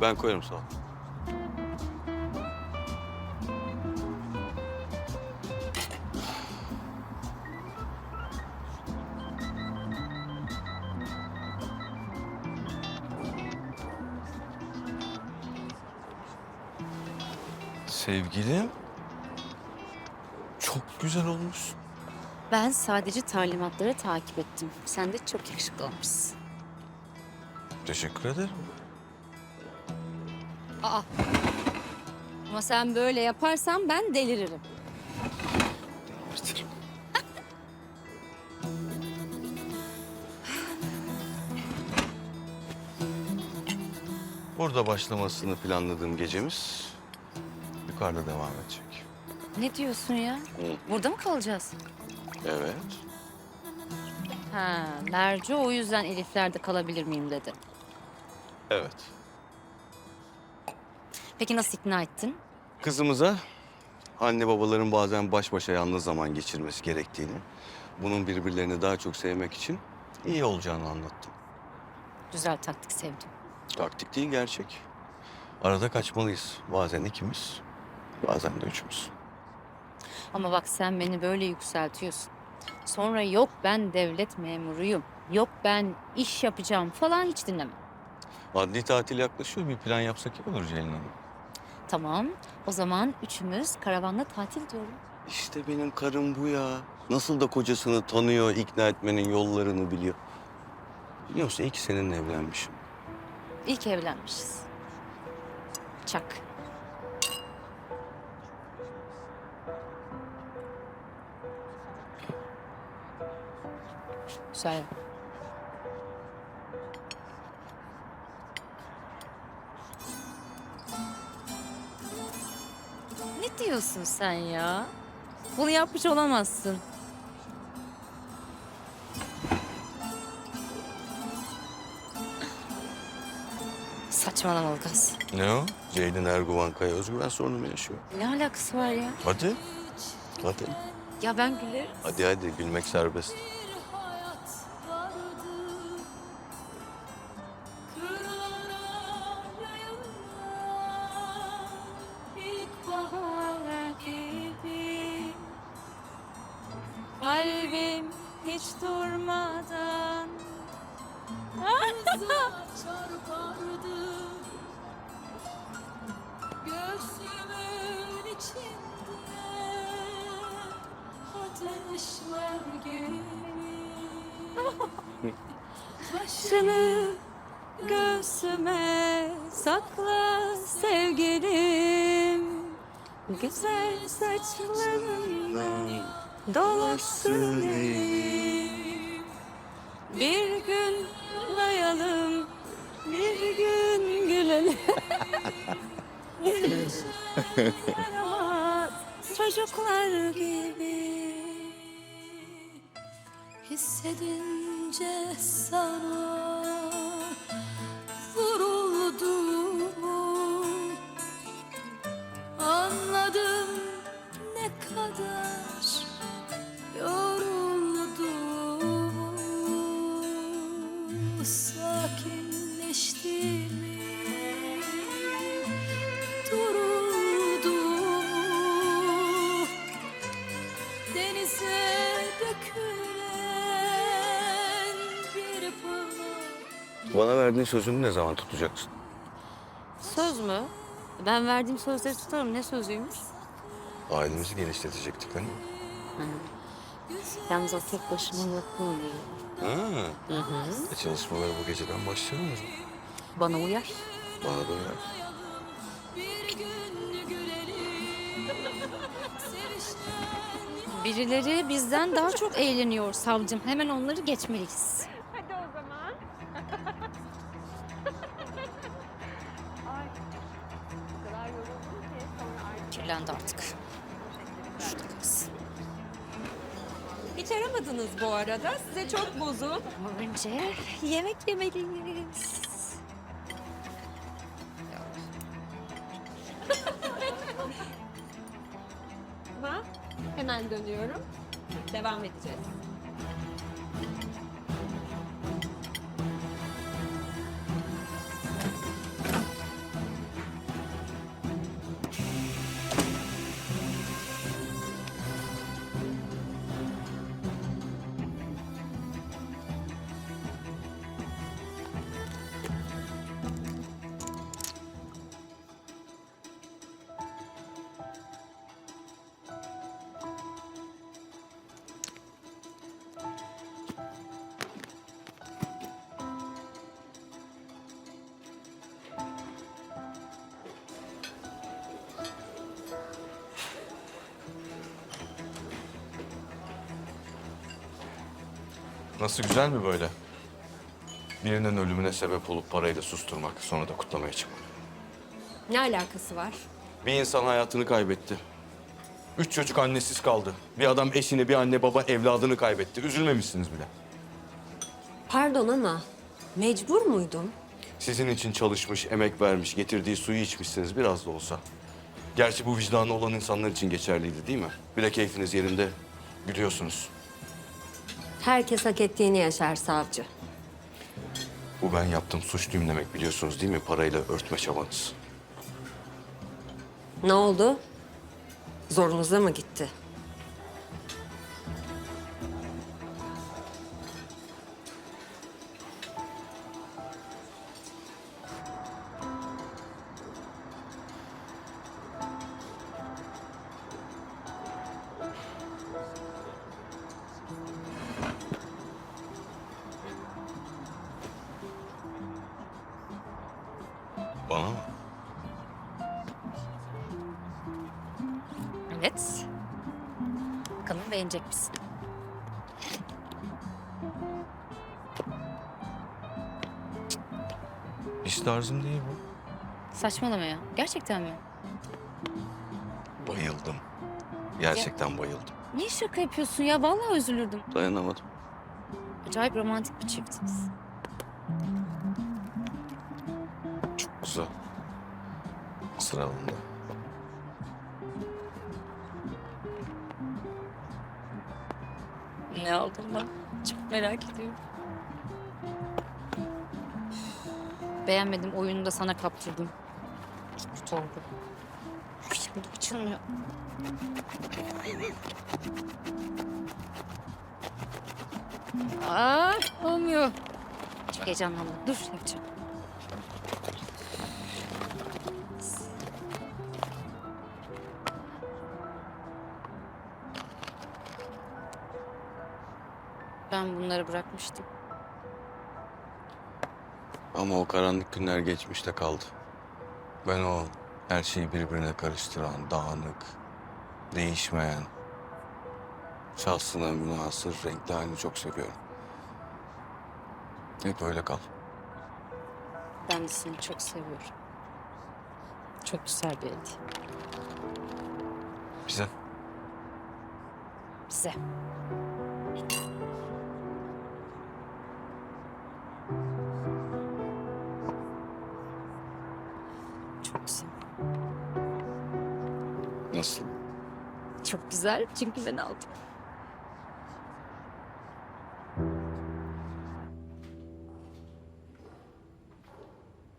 Ben koyarım sağ ol. Sevgilim. Çok güzel olmuşsun. Ben sadece talimatları takip ettim. Sen de çok yakışıklı olmuşsun. Teşekkür ederim. Aa. Ama sen böyle yaparsan ben deliririm. Ederim. Burada başlamasını planladığım gecemiz yukarıda devam edecek. Ne diyorsun ya? Burada mı kalacağız? Evet. Ha, Mercu o yüzden Elifler'de kalabilir miyim dedi. Evet. Peki nasıl ikna ettin? Kızımıza anne babaların bazen baş başa yalnız zaman geçirmesi gerektiğini, bunun birbirlerini daha çok sevmek için iyi olacağını anlattım. Güzel taktik sevdim. Taktik değil gerçek. Arada kaçmalıyız. Bazen ikimiz, bazen de üçümüz. Ama bak sen beni böyle yükseltiyorsun. Sonra yok ben devlet memuruyum. Yok ben iş yapacağım falan hiç dinlemem. Adli tatil yaklaşıyor. Bir plan yapsak iyi olur Ceylin Hanım. Tamam o zaman üçümüz karavanla tatil diyorum. İşte benim karım bu ya. Nasıl da kocasını tanıyor, ikna etmenin yollarını biliyor. Biliyor musun iyi ki seninle evlenmişim. İyi ki evlenmişiz. Çak. Güzel. Ne diyorsun sen ya? Bunu yapmış olamazsın. Saçmalama Ilgaz. Ne o? Ceylin Erguvan Kaya özgüven sorunu mu yaşıyor? Ne alakası var ya? Hadi. Hadi. Ya ben gülerim. Hadi hadi gülmek serbest. Kalbim hiç durmadan. Çarpardı. Göğsümün içinde ateşler gibi Başını göğsüme sakla sevgilim. Güzel saçlarınla dolaşsın elim Bir gün uyuyalım, bir gün gülelim. Yaramaz çocuklar gibi Hissedince sana verdiğin sözünü ne zaman tutacaksın? Söz mü? Ben verdiğim sözleri tutarım. Ne sözüymüş? Ailemizi genişletecektik değil mi? Yalnız o tek başıma yapmıyor. Ha. E, Çalışmaları bu geceden başlayalım o zaman. Bana uyar. Bana da uyar. Birileri bizden daha çok eğleniyor savcım. Hemen onları geçmeliyiz. Kirlendi artık. Şurada kalsın. Hiç aramadınız bu arada. Size çok bozuk. Ama önce yemek yemeliyiz. Ama hemen dönüyorum. Devam edeceğiz. Nasıl güzel mi böyle? Birinin ölümüne sebep olup parayı da susturmak, sonra da kutlamaya çıkmak. Ne alakası var? Bir insan hayatını kaybetti. Üç çocuk annesiz kaldı. Bir adam eşini, bir anne baba evladını kaybetti. Üzülmemişsiniz bile. Pardon ama mecbur muydum? Sizin için çalışmış, emek vermiş, getirdiği suyu içmişsiniz biraz da olsa. Gerçi bu vicdanı olan insanlar için geçerliydi değil mi? Bir de keyfiniz yerinde, gülüyorsunuz. Herkes hak ettiğini yaşar savcı. Bu ben yaptım, suçluyum demek biliyorsunuz değil mi? Parayla örtme çabanız. Ne oldu? Zorunuza mı gitti? Bakalım beğenecek misin? Hiç tarzım değil bu. Saçmalama ya. Gerçekten mi? Bayıldım. Gerçekten bayıldım. Niye şaka yapıyorsun ya? Vallahi üzülürdüm. Dayanamadım. Acayip romantik bir çiftsiniz. Çok güzel. Sıralında. Ne aldın lan? Çok merak ediyorum. Beğenmedim. Oyunu da sana kaptırdım. Çok kötü oldu. Şimdi açılmıyor. Aa, olmuyor. Çok heyecanlandım. Dur yapacağım. Ben bunları bırakmıştım. Ama o karanlık günler geçmişte kaldı. Ben o her şeyi birbirine karıştıran, dağınık, değişmeyen, şahsına münhasır renkli halini çok seviyorum. Hep öyle kal. Ben de seni çok seviyorum. Çok güzel bir hediye. Bize. Bize. Nasıl? Çok güzel çünkü ben aldım.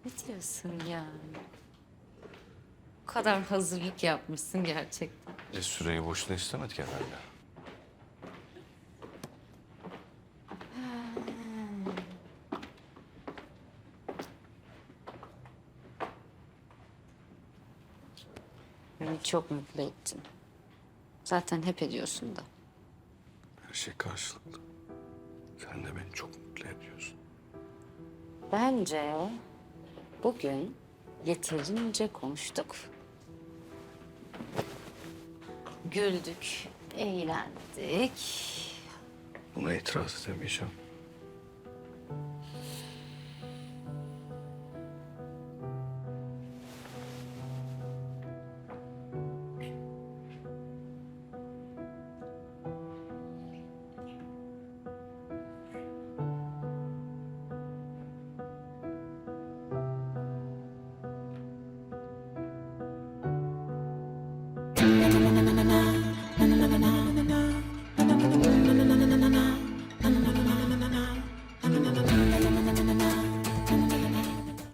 Ne diyorsun ya? Bu kadar hazırlık yapmışsın gerçekten. E, süreyi boşuna istemedik herhalde. Beni çok mutlu ettin. Zaten hep ediyorsun da. Her şey karşılıklı. Sen de beni çok mutlu ediyorsun. Bence bugün yeterince konuştuk. Güldük, eğlendik. Buna itiraz edemeyeceğim.